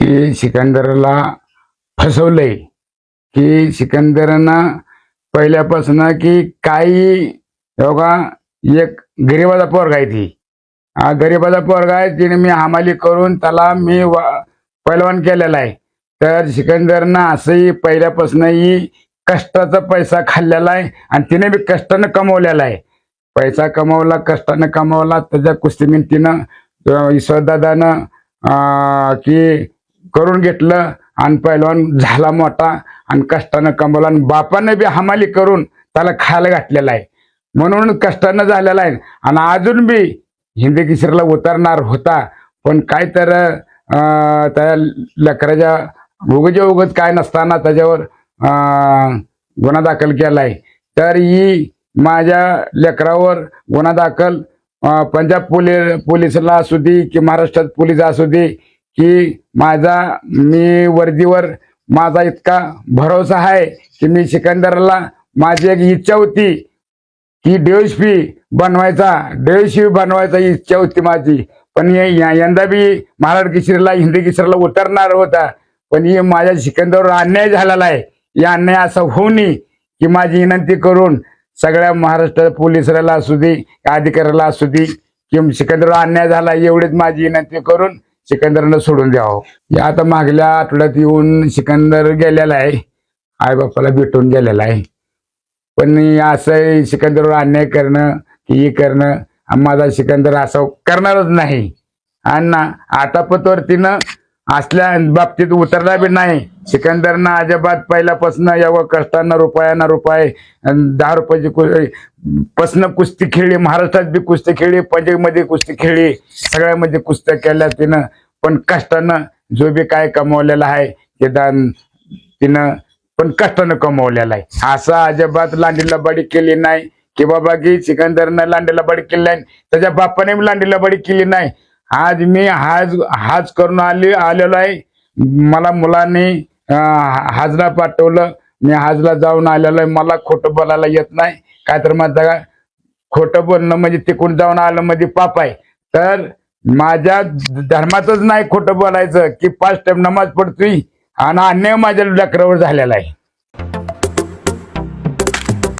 की सिकंदरला फसवलंय. की सिकंदरनं पहिल्यापासून की काही योगा एक गरीबाचा पोरगा आहे ती. गरिबाचा गरीबाचा पोरगा आहे तिने मी हमाली करून त्याला मी वा- पैलवान केलेला आहे. तर सिकंदरनं असंही पहिल्यापासूनही कष्टाचा पैसा खाल्लेला आहे आणि तिने बी कष्टानं कमवलेला आहे. पैसा कमवला कष्टानं कमवला त्याच्या कुस्तीमीन तिनं अं, ईश्वरदादानं की करून घेतलं आणि पैलवान झाला मोठा आणि कष्टानं कमवला आणि बापानं बी हमाली करून त्याला खायला घातलेला आहे. म्हणून कष्टानं झालेला आहे. आणि अजून बी हिंदी किशोरला उतरणार होता. पण काय तर त्या लेकराच्या उगच्या उगच काय नसताना त्याच्यावर गुन्हा दाखल केला आहे. तर ही माझ्या लेकरावर गुन्हा दाखल पंजाब पोलीस पोलिसला असू दे की महाराष्ट्रात पोलीस असू दे की माझा मी वर्दीवर माझा इतका भरोसा आहे की मी सिकंदरला माझी एक इच्छा होती की पी बनवायचा पी बनवायचा इच्छा होती माझी. पण या- यंदा बी महाराज किशोरीला हिंदी किशोरला उतरणार होता. पण हे माझ्या सिकंदरवर अन्याय झालेला आहे. या अन्याय असा होऊ नये की माझी विनंती करून सगळ्या महाराष्ट्र पोलिसाला असू दे अधिकाऱ्याला असू दे की सिकंदरवर अन्याय झाला एवढीच माझी विनंती करून सिकंदरनं सोडून द्यावं. या आता मागल्या आठवड्यात येऊन सिकंदर गेलेला आहे. आई बापाला भेटून गेलेला आहे. पण असं सिकंदरवर अन्याय करणं की हे करणं माझा सिकंदर असं करणारच नाही. आणि ना आटापतवरतीनं असल्या बाबतीत उतरला बी नाही. सिकंदरनं अजिबात पहिल्यापासून यावं कष्टानं रुपयानं रुपये दहा रुपयाची कु- पसनं कुस्ती खेळली महाराष्ट्रात बी कुस्ती खेळली पंजाबमध्ये कुस्ती खेळली सगळ्यामध्ये कुस्त्या केल्या तिनं. पण कष्टानं जो बी काय कमवलेला आहे ते दान तिनं पण कष्टानं कमवलेला आहे. असं अजिबात लांडीला बडी केली नाही की बाबा की सिकंदरनं लांडीला बडी केली नाही त्याच्या बापाने बी लांडीला बडी केली नाही. आज मी हाज हाज करून आले आलेलो आहे. मला मुलांनी हाजला पाठवलं. मी हाजला जाऊन आलेलो आहे. मला खोटं बोलायला येत नाही. काय तर माझा खोटं बोलणं म्हणजे तिकडून जाऊन आलं म्हणजे पाप आहे. तर माझ्या धर्मातच नाही खोटं बोलायचं की पाच टाइम नमाज पडतोय आणि अन्याय माझ्या लेकरावर झालेला आहे.